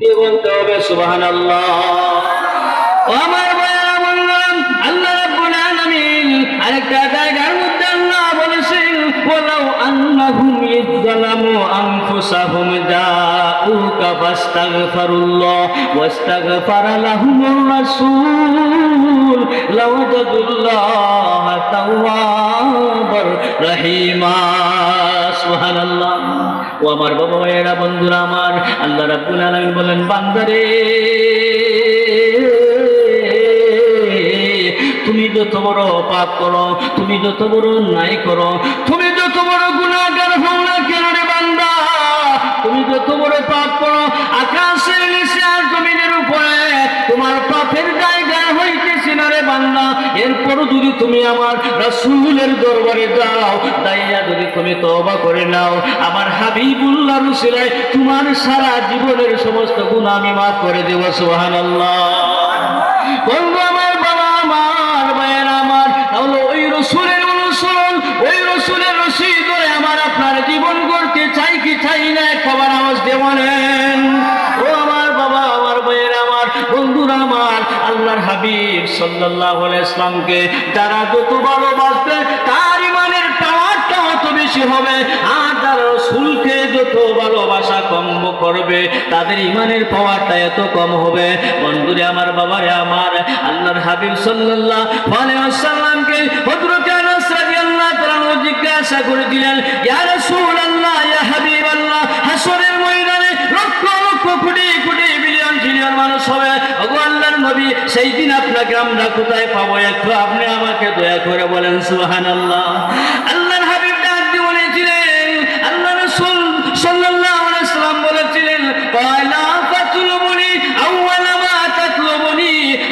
দিয়ে বলতে হবে সুবাহান আল্লাহ আমার ভাইয়েরা বললাম আল্লাহ রাব্বুল আলামিন আরেকটা জায়গার মধ্যে আল্লাহ বলেছেন, ওয়ালাউ আন্নাহুম ইযলামু আনফুসাহুম জাউকা ফাস্তাগফিরুল্লাহ ওয়াস্তাগফারা লাহুমুর রাসূল লাওয়াজাদুল্লাহ আমার বাবা ভাইয়েরা বন্ধুরা আমার, আল্লাহ রাব্বুল আলামিন বলেন, বান্দারে, তুমি যত বড় পাপ করো, তুমি যত বড় নাই করো, তুমি যত বড় গুণাগার হও না কেন রে বান্দা? তুমি যত বড় পাপ এরপরও যদি তুমি আমার রাসূলের দরবারে যাও দাইয়া যদি তুমি তওবা করে নাও, আমার হাবিবুল্লাহ রসুলায় তোমার সারা জীবনের সমস্ত গুনাহ আমি মাফ করে দেব, সুবহানাল্লাহ। বন্ধু আমার বাবা, আমার আমার, তাহলে ওই রসুলের অনুসরণ, ওই রসুলের রশি ধরে আমার আপনার জীবন করতে চাই কি চাই না আওয়াজ ও আমার বাবা, আমার ভাইয়ের আমার, বন্ধুরা আমার, আল্লাহর হাবিব। সাল্লাহ যারা যত ভালোবাসবে, তার ইমানের পাওয়ারটা অত বেশি হবে। আর যারা রসুলকে যত ভালোবাসা কম করবে, তাদের ইমানের পাওয়ারটা এত কম হবে। বন্ধুরে আমার, বাবারে আমার, আল্লাহর হাবিব আনাস রাদিয়াল্লাহু তাআলা জিজ্ঞাসা করে দিলেন মানুষ হবে। আল্লাহর নবী, সেই আমরা কোথায় পাবো? একটু আপনি আমাকে দয়া করে বলেন, সুবহানাল্লাহ। আল্লাহর হাবিব ডাক দিয়ে বলেছিলেন, আল্লাহ রাসূল সাল্লাম বলেছিলেন মা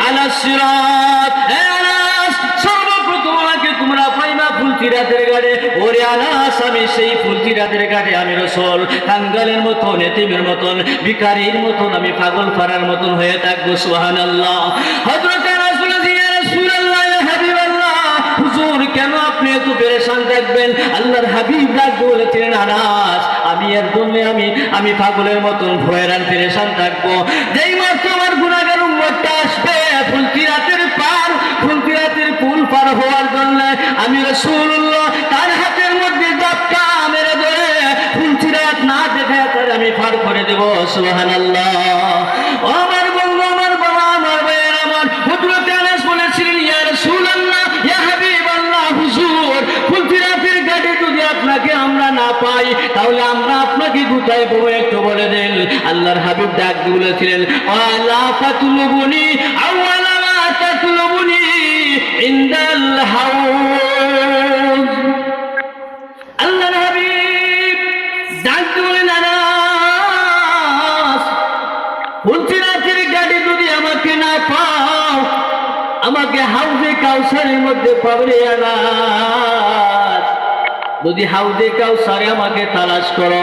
আলা সিরাত। গাড়ে ওরে আনাস, আমি সেই গাড়ে আমি রসল কাঙ্গালের মতন, এতিমের মতন ভিকারির মতন, আমি পাগল ফারার মতন হয়ে থাকব সোহান আল্লাহ আনাস থাকবেন আল্লাহর হাবিব ডাক বলেছিলেন আনাস আমি এর জন্য আমি আমি পাগলের মতন ভয়েরান পেরেশান থাকব। যেই মাত্র আমার গুণাগার উম্মতটা আসবে ফুলকিরাতের পার ফুলকিরাতের পুল পার হওয়ার জন্য আমি রাসূলুল্লাহ তার হাতের মধ্যে জাপটা মেরে ধরে ফুলকিরাত না দেখে তার আমি পার করে দেবো, সুবহানাল্লাহ। ও আপনাকে কোথায় পাবো একটু বলে দেন। আল্লাহর হাবিব ডাক বলেছিলেন গাড়ি যদি আমাকে না পাও, আমাকে হাউজে কাউসারের মধ্যে পাবে আনাস যদি হাউজে কাউসারে আমাকে তালাশ করো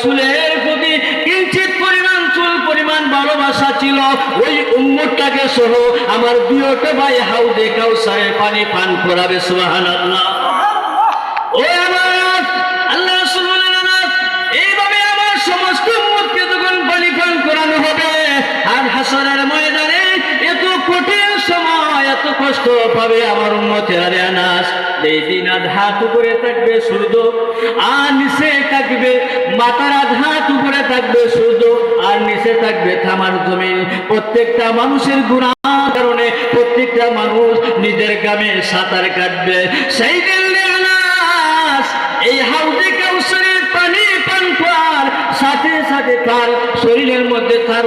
রসুলের প্রতি কিঞ্চিত পরিমাণ চুল, পরিমাণ ভালোবাসা ছিল। ওই উম্মতটাকে সহ আমার দুইটা ভাই কাউসারের পানি পান করাবে আমার আল্লাহ রাসূল এইভাবে আমার সমস্ত পানি পান করানো আর হাসরের ময়দানে এত কঠিন সময়, এত কষ্ট পাবে আমার উম্মতের আরে আনাস। দিন থাকবে আর থাকবে উপরে থাকবে আর থাকবে থামার প্রত্যেকটা মানুষের গুণা কারণে প্রত্যেকটা মানুষ নিজের গ্রামে সাঁতার কাটবে। সেই দিন এই হাউজে কাউসারের পানি পান করার সাথে সাথে তার শরীরের মধ্যে তার